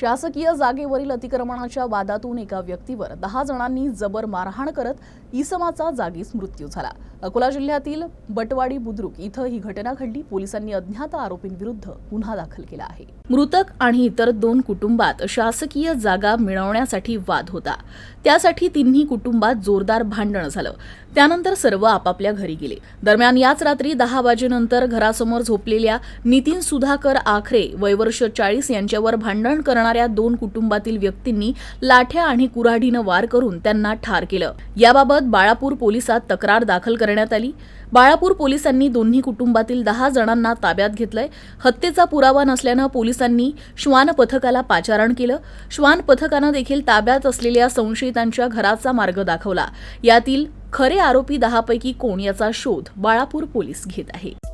शासकीय जागेवरील अतिक्रमणाच्या वादातून एका व्यक्तीवर दहा जणांनी जबर मारहाण करत इसमाचा जागीच मृत्यू झाला. अकोला जिल्ह्यातील बटवाडी बुद्रुक इथं ही घटना घडली. पोलिसांनी अज्ञात आरोपींविरुद्ध गुन्हा दाखल केला आहे. मृतक आणि इतर दोन कुटुंबात शासकीय जागा मिळवण्यासाठी वाद होता. त्यासाठी तिन्ही कुटुंबात जोरदार भांडण झालं. त्यानंतर सर्व आपापल्या घरी गेले. दरम्यान याच रात्री दहा वाजेनंतर घरासमोर झोपलेल्या नितीन सुधाकर आखरे वयवर्ष चाळीस यांच्यावर भांडण करणाऱ्या दोन कुटुंबातील व्यक्तींनी लाठ्या आणि कुऱ्हाडीनं वार करून त्यांना ठार केलं. याबाबत बाळापूर पोलिसात तक्रार दाखल करण्यात आली. बाळापूर पोलिसांनी दोन्ही कुटुंबातील दहा जणांना ताब्यात घेतलंय. हत्येचा पुरावा नसल्यानं पोलिसांनी श्वान पथकाला पाचारण केलं. श्वान पथकानं देखील ताब्यात असलेल्या संशयितांच्या घराचा मार्ग दाखवला. यातील खरे आरोपी दहापैकी कोण याचा शोध बाळापूर पोलीस घेत आहे.